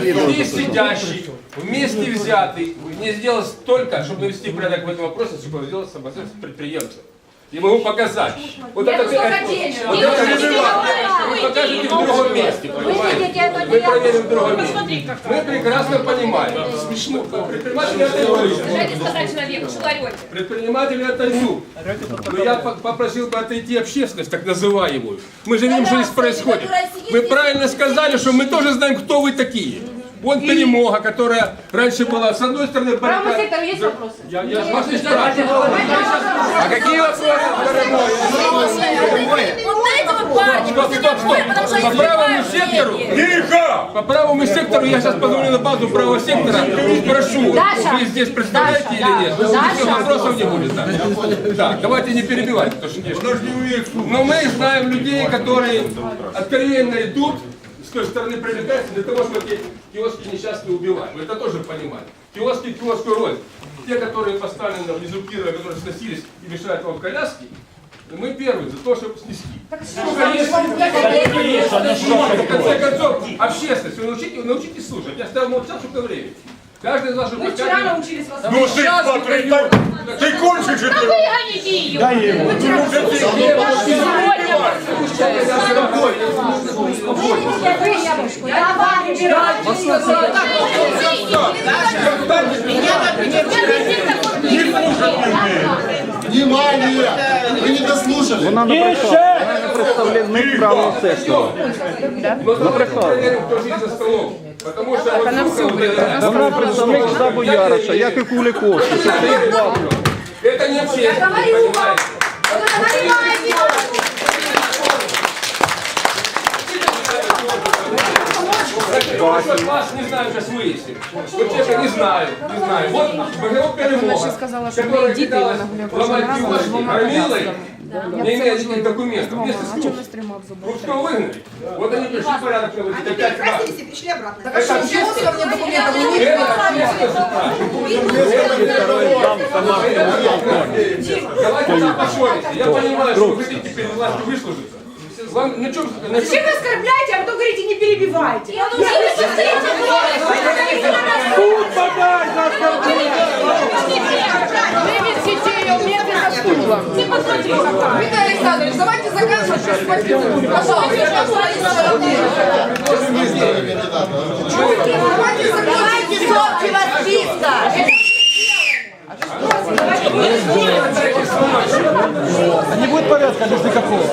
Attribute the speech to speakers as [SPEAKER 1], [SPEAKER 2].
[SPEAKER 1] Здесь сидящий, вместе взятый, не сделал столько, чтобы навести порядок в этом вопросе, чтобы сделать самостоятельно предприемцев. И могу показать. Вот это, это, вот это вы покажете в другом месте, понимаете? Мы проверим в другом месте. Мы прекрасно понимаем. Смешно.
[SPEAKER 2] Сказать человеку, что орете.
[SPEAKER 1] Предприниматели отойдут. Но я по- попросил бы отойти общественность, так называемую. Мы же видим, что здесь происходит. Вы правильно сказали, что мы тоже знаем, кто вы такие. Вон перемога, которая раньше была с одной стороны баррикад-
[SPEAKER 2] сектору есть вопросы?
[SPEAKER 1] Я, я не спрашиваю. А какие вопросы?
[SPEAKER 3] Вот
[SPEAKER 1] По правому сектору,
[SPEAKER 4] Тихо!
[SPEAKER 1] по правому сектору, я сейчас позвоню на базу правого сектора и спрошу,
[SPEAKER 2] Даша,
[SPEAKER 1] вы здесь представляете
[SPEAKER 2] Даша,
[SPEAKER 1] или
[SPEAKER 2] да.
[SPEAKER 1] нет? Ну,
[SPEAKER 2] Даша.
[SPEAKER 1] вопросов не будет. Да. Так, давайте не перебивать, потому что. Но мы знаем людей, которые откровенно идут, с той стороны привлекаются для того, чтобы эти киоски несчастные убивать. Мы это тоже понимаем. Киоски киоскую роль. Те, которые поставлены внизу пира, которые сносились и мешают вам коляски, мы первые за то, чтобы снести. В конце концов, общественность, вы научите, научитесь слушать. Я стал молчать, чтобы время. Каждый из вас уже
[SPEAKER 2] Мы вчера научились вас
[SPEAKER 4] Ну ты смотри, так, ты кончишь
[SPEAKER 2] вы гоните ее! Дай ему! Я вам
[SPEAKER 5] Внимание! Вы не дослушали.
[SPEAKER 6] Вона набрехала. Вона не представник правого сектору.
[SPEAKER 1] Но давайте проверим, кто сидит за столом. Потому что вот слухай,
[SPEAKER 6] Вона представник штабу Яроша, як і Куликовський. Це стоїть два.
[SPEAKER 1] Это не общественность, понимаете? Вот вас не знаю, сейчас выясним. Вот честно, не знаю, не знаю. Вот БГО перемога, которая кидалась ломать киоски, кормила их, не имея никаких документов. Вместе с Крупским. Крупского выгнали. Вот они пришли порядок наводить опять раз.
[SPEAKER 3] Красились и пришли обратно.
[SPEAKER 1] Это общественность. Это общественность. Давайте так поссоримся. Я понимаю, что вы хотите перед властью выслужиться. Вам на чем, на чем
[SPEAKER 2] Зачем вы оскорбляете, а потом говорите, не перебивайте?
[SPEAKER 3] Виктор Александрович, давайте закажем что-то Пожалуйста, Давайте закажите общего списка.
[SPEAKER 6] Не буде порядка без никакого.